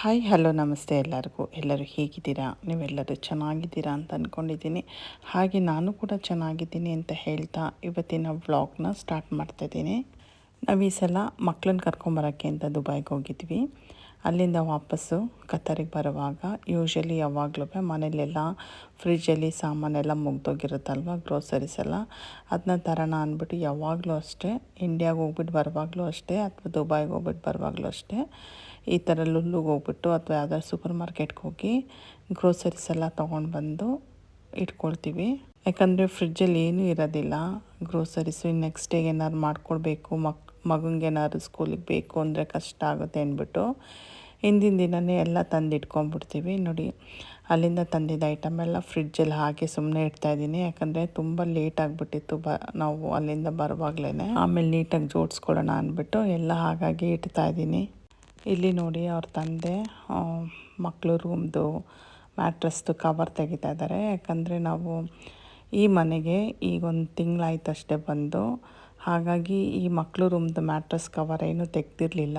Hi hello ನಮಸ್ತೆ ಎಲ್ಲರಿಗೂ. ಎಲ್ಲರೂ ಹೇಗಿದ್ದೀರಾ? ನೀವೆಲ್ಲರೂ ಚೆನ್ನಾಗಿದ್ದೀರಾ ಅಂತ ಅಂದ್ಕೊಂಡಿದ್ದೀನಿ ಹಾಗೆ ನಾನು ಕೂಡ ಚೆನ್ನಾಗಿದ್ದೀನಿ ಅಂತ ಹೇಳ್ತಾ ಇವತ್ತಿನ ವ್ಲಾಗ್ನ ಸ್ಟಾರ್ಟ್ ಮಾಡ್ತಾಯಿದ್ದೀನಿ ನಾವು ಈ ಸಲ ಮಕ್ಕಳನ್ನ ಕರ್ಕೊಂಬರೋಕ್ಕೆ ಅಂತ ದುಬೈಗೆ ಹೋಗಿದ್ವಿ. ಅಲ್ಲಿಂದ ವಾಪಸ್ಸು ಕತ್ತರಿಗೆ ಬರುವಾಗ ಯೂಶ್ವಲಿ ಯಾವಾಗಲೂ ಮನೇಲೆಲ್ಲ ಫ್ರಿಜ್ಜಲ್ಲಿ ಸಾಮಾನೆಲ್ಲ ಮುಗ್ದೋಗಿರುತ್ತಲ್ವ ಗ್ರೋಸರೀಸ್ ಎಲ್ಲ. ಅದನ್ನ ತರೋಣ ಅಂದ್ಬಿಟ್ಟು ಯಾವಾಗಲೂ ಅಷ್ಟೇ ಇಂಡಿಯಾಗೆ ಹೋಗ್ಬಿಟ್ಟು ಬರುವಾಗಲೂ ಅಷ್ಟೇ ಅಥವಾ ದುಬೈಗೆ ಹೋಗ್ಬಿಟ್ಟು ಬರುವಾಗಲೂ ಅಷ್ಟೇ, ಈ ಥರ ಲುಲ್ಲುಗೆ ಹೋಗ್ಬಿಟ್ಟು ಅಥವಾ ಯಾವ್ದಾದ್ರು ಸೂಪರ್ ಮಾರ್ಕೆಟ್ಗೆ ಹೋಗಿ ಗ್ರೋಸರೀಸ್ ಎಲ್ಲ ತೊಗೊಂಡು ಬಂದು ಇಟ್ಕೊಳ್ತೀವಿ. ಯಾಕಂದರೆ ಫ್ರಿಜ್ಜಲ್ಲಿ ಏನೂ ಇರೋದಿಲ್ಲ ಗ್ರೋಸರೀಸು ನೆಕ್ಸ್ಟ್ ಡೇ ಏನಾದ್ರು ಮಾಡ್ಕೊಳ್ಬೇಕು ಮಕ್ ಮಗಂಗೆ ಏನಾದ್ರು ಸ್ಕೂಲಿಗೆ ಬೇಕು ಅಂದರೆ ಕಷ್ಟ ಆಗುತ್ತೆ ಅಂದ್ಬಿಟ್ಟು ಹಿಂದಿನ ದಿನವೇ ಎಲ್ಲ ತಂದು ಇಟ್ಕೊಂಡ್ಬಿಡ್ತೀವಿ ನೋಡಿ, ಅಲ್ಲಿಂದ ತಂದಿದ್ದ ಐಟಮ್ ಎಲ್ಲ ಫ್ರಿಡ್ಜಲ್ಲಿ ಹಾಕಿ ಸುಮ್ಮನೆ ಇಡ್ತಾಯಿದ್ದೀನಿ ಯಾಕಂದರೆ ತುಂಬ ಲೇಟ್ ಆಗಿಬಿಟ್ಟಿತ್ತು ಬ, ನಾವು ಅಲ್ಲಿಂದ ಬರುವಾಗಲೇ ಆಮೇಲೆ ನೀಟಾಗಿ ಜೋಡಿಸ್ಕೊಡೋಣ ಅಂದ್ಬಿಟ್ಟು ಎಲ್ಲ ಹಾಗಾಗಿ ಇಡ್ತಾಯಿದ್ದೀನಿ ಇಲ್ಲಿ ನೋಡಿ, ಅವ್ರ ತಂದೆ ಮಕ್ಕಳು ರೂಮ್ದು ಮ್ಯಾಟ್ರಸ್ದು ಕವರ್ ತೆಗಿತಾ ಇದ್ದಾರೆ. ಯಾಕಂದರೆ ನಾವು ಈ ಮನೆಗೆ ಈಗ ಒಂದು ತಿಂಗಳಾಯ್ತು ಅಷ್ಟೇ ಬಂದು ಹಾಗಾಗಿ ಈ ಮಕ್ಕಳು ರೂಮ್ದು ಮ್ಯಾಟ್ರಸ್ ಕವರ್ ಏನು ತೆಗ್ದಿರಲಿಲ್ಲ.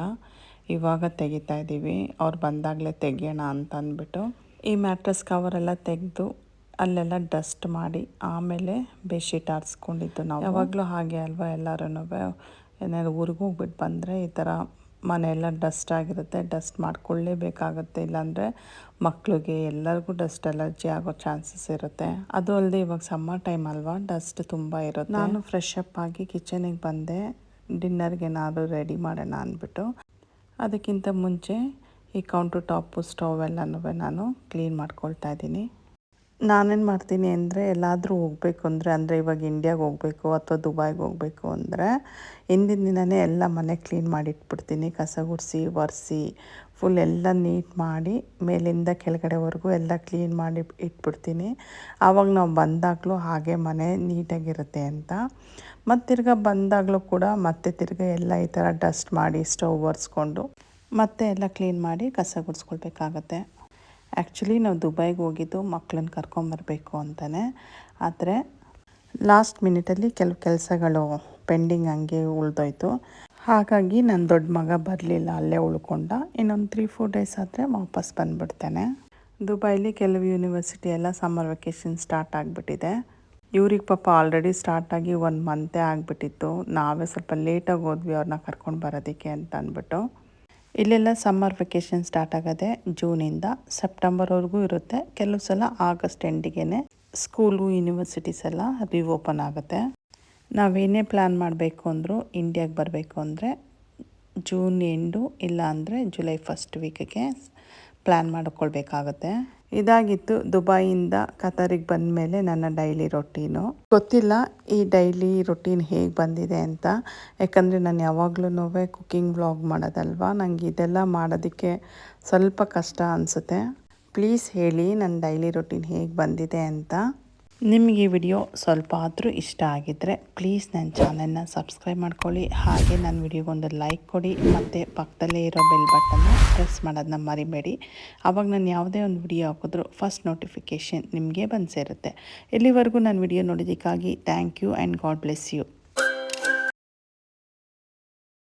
ಇವಾಗ ತೆಗಿತಾ ಇದ್ದೀವಿ. ಅವ್ರು ಬಂದಾಗಲೇ ತೆಗಿಯೋಣ ಅಂತ ಅಂದ್ಬಿಟ್ಟು. ಈ ಮ್ಯಾಟ್ರಸ್ ಕವರೆಲ್ಲ ತೆಗೆದು ಅಲ್ಲೆಲ್ಲ ಡಸ್ಟ್ ಮಾಡಿ ಆಮೇಲೆ ಬೆಡ್ಶೀಟ್ ಆರಿಸ್ಕೊಂಡಿದ್ದು ನಾವು. ಯಾವಾಗಲೂ ಹಾಗೆ ಅಲ್ವಾ ಎಲ್ಲರೂ ಏನಾದ್ರು ಊರಿಗೆ ಹೋಗ್ಬಿಟ್ಟು ಬಂದರೆ ಈ ಥರ ಮನೆಯೆಲ್ಲ ಡಸ್ಟ್ ಆಗಿರುತ್ತೆ, ಡಸ್ಟ್ ಮಾಡ್ಕೊಳ್ಳೇಬೇಕಾಗುತ್ತೆ. ಇಲ್ಲಾಂದರೆ ಮಕ್ಕಳಿಗೆ ಎಲ್ಲರಿಗೂ ಡಸ್ಟ್ ಅಲರ್ಜಿ ಆಗೋ ಚಾನ್ಸಸ್ ಇರುತ್ತೆ. ಅದು ಅಲ್ಲದೆ ಇವಾಗ ಸಮ್ಮರ್ ಟೈಮ್ ಅಲ್ವಾ? ಡಸ್ಟ್ ತುಂಬ ಇರುತ್ತೆ. ನಾನು ಫ್ರೆಶ್ ಅಪ್ ಆಗಿ ಕಿಚನಿಗೆ ಬಂದೆ. ಡಿನ್ನರ್ಗೆ ಏನಾದರೂ ರೆಡಿ ಮಾಡೋಣ ಅಂದ್ಬಿಟ್ಟು. ಅದಕ್ಕಿಂತ ಮುಂಚೆ ಈ ಕೌಂಟರ್ ಟಾಪು ಸ್ಟವ್ ಎಲ್ಲನೂ ನಾನು ಕ್ಲೀನ್ ಮಾಡ್ಕೊಳ್ತಾ ಇದ್ದೀನಿ. ನಾನೇನು ಮಾಡ್ತೀನಿ ಅಂದರೆ ಎಲ್ಲಾದರೂ ಹೋಗಬೇಕು ಅಂದರೆ ಅಂದರೆ ಇವಾಗ ಇಂಡಿಯಾಗೆ ಹೋಗಬೇಕು ಅಥವಾ ದುಬಾಯ್ಗೆ ಹೋಗಬೇಕು ಅಂದರೆ, ಹಿಂದಿನ ದಿನವೇ ಎಲ್ಲ ಮನೆ ಕ್ಲೀನ್ ಮಾಡಿ ಇಟ್ಬಿಡ್ತೀನಿ ಕಸ ಗುಡಿಸಿ, ಒರೆಸಿ ಫುಲ್ ಎಲ್ಲ ನೀಟ್ ಮಾಡಿ ಮೇಲಿಂದ ಕೆಳಗಡೆವರೆಗೂ ಎಲ್ಲ ಕ್ಲೀನ್ ಮಾಡಿ ಇಟ್ಬಿಡ್ತೀನಿ. ಆವಾಗ ನಾವು ಬಂದಾಗಲೂ ಹಾಗೆ ಮನೆ ನೀಟಾಗಿರುತ್ತೆ ಅಂತ. ಮತ್ತು ತಿರ್ಗಾ ಬಂದಾಗಲೂ ಕೂಡ ಮತ್ತೆ ತಿರ್ಗಾ ಎಲ್ಲ ಈ ಥರ ಡಸ್ಟ್ ಮಾಡಿ ಸ್ಟವ್ ಒರೆಸ್ಕೊಂಡು ಮತ್ತೆ ಎಲ್ಲ ಕ್ಲೀನ್ ಮಾಡಿ ಕಸ ಗುಡಿಸ್ಕೊಳ್ಬೇಕಾಗತ್ತೆ. ಆ್ಯಕ್ಚುಲಿ ನಾವು ದುಬೈಗೆ ಹೋಗಿದ್ದು ಮಕ್ಕಳನ್ನ ಕರ್ಕೊಂಬರಬೇಕು ಅಂತಲೇ ಆದರೆ ಲಾಸ್ಟ್ ಮಿನಿಟಲ್ಲಿ ಕೆಲವು ಕೆಲಸಗಳು ಪೆಂಡಿಂಗ್ ಹಂಗೆ ಉಳಿದೋಯ್ತು. ಹಾಗಾಗಿ ನನ್ನ ದೊಡ್ಡ ಮಗ ಬರಲಿಲ್ಲ, ಅಲ್ಲೇ ಉಳ್ಕೊಂಡ. ಇನ್ನೊಂದು ತ್ರೀ ಫೋರ್ ಡೇಸ್ ಆದರೆ ವಾಪಸ್ ಬಂದುಬಿಡ್ತೇನೆ. ದುಬೈಲಿ ಕೆಲವು ಯೂನಿವರ್ಸಿಟಿ ಎಲ್ಲ ಸಮ್ಮರ್ ವೆಕೇಷನ್ ಸ್ಟಾರ್ಟ್ ಆಗಿಬಿಟ್ಟಿದೆ. ಇವ್ರಿಗೆ ಪಾಪ ಆಲ್ರೆಡಿ ಸ್ಟಾರ್ಟ್ ಆಗಿ ಒಂದು ಮಂತೇ ಆಗಿಬಿಟ್ಟಿತ್ತು. ನಾವೇ ಸ್ವಲ್ಪ ಲೇಟಾಗಿ ಹೋದ್ವಿ ಅವ್ರನ್ನ ಕರ್ಕೊಂಡು ಬರೋದಕ್ಕೆ ಅಂತ ಅಂದ್ಬಿಟ್ಟು. ಇಲ್ಲೆಲ್ಲ ಸಮ್ಮರ್ ವೆಕೇಷನ್ ಸ್ಟಾರ್ಟ್ ಆಗೋದೆ ಜೂನಿಂದ ಸೆಪ್ಟೆಂಬರ್ವರೆಗೂ ಇರುತ್ತೆ. ಕೆಲವು ಸಲ ಆಗಸ್ಟ್ ಎಂಡಿಗೆ ಸ್ಕೂಲು ಯೂನಿವರ್ಸಿಟೀಸ್ ಎಲ್ಲ ರಿಓಪನ್ ಆಗುತ್ತೆ. ನಾವೇನೇ ಪ್ಲ್ಯಾನ್ ಮಾಡಬೇಕು ಅಂದರೂ ಇಂಡಿಯಾಗೆ ಬರಬೇಕು ಅಂದರೆ ಜೂನ್ ಎಂಡು ಇಲ್ಲ ಅಂದರೆ ಜುಲೈ ಫಸ್ಟ್ ವೀಕಿಗೆ ಪ್ಲ್ಯಾನ್ ಮಾಡಿಕೊಳ್ಬೇಕಾಗತ್ತೆ. ಇದಾಗಿತ್ತು ದುಬಾಯಿಂದ ಕತರಿಗೆ ಬಂದ ಮೇಲೆ ನನ್ನ ಡೈಲಿ ರೊಟೀನು. ಗೊತ್ತಿಲ್ಲ ಈ ಡೈಲಿ ರೊಟೀನ್ ಹೇಗೆ ಬಂದಿದೆ ಅಂತ. ಯಾಕಂದರೆ ನಾನು ಯಾವಾಗ್ಲೂ ಕುಕ್ಕಿಂಗ್ ವ್ಲಾಗ್ ಮಾಡೋದಲ್ವ? ನನಗೆ ಇದೆಲ್ಲ ಮಾಡೋದಕ್ಕೆ ಸ್ವಲ್ಪ ಕಷ್ಟ ಅನಿಸುತ್ತೆ. ಪ್ಲೀಸ್ ಹೇಳಿ ನನ್ನ ಡೈಲಿ ರೊಟೀನ್ ಹೇಗೆ ಬಂದಿದೆ ಅಂತ. ನಿಮಗೆ ವಿಡಿಯೋ ಸ್ವಲ್ಪ ಆದರೂ ಇಷ್ಟ ಆಗಿದ್ದರೆ ಪ್ಲೀಸ್ ನನ್ನ ಚಾನಲ್ನ ಸಬ್ಸ್ಕ್ರೈಬ್ ಮಾಡ್ಕೊಳ್ಳಿ. ಹಾಗೆ ನನ್ನ ವಿಡಿಯೋಗೊಂದು ಲೈಕ್ ಕೊಡಿ. ಮತ್ತು ಪಕ್ಕದಲ್ಲೇ ಇರೋ ಬೆಲ್ ಬಟನ್ನ ಪ್ರೆಸ್ ಮಾಡೋದನ್ನ ಮರಿಬೇಡಿ. ಆವಾಗ ನಾನು ಯಾವುದೇ ಒಂದು ವಿಡಿಯೋ ಹಾಕಿದ್ರು ಫಸ್ಟ್ ನೋಟಿಫಿಕೇಷನ್ ನಿಮಗೆ ಬಂದು ಸೇರುತ್ತೆ. ಇಲ್ಲಿವರೆಗೂ ನಾನು video ನೋಡೋದಕ್ಕಾಗಿ thank you and God bless you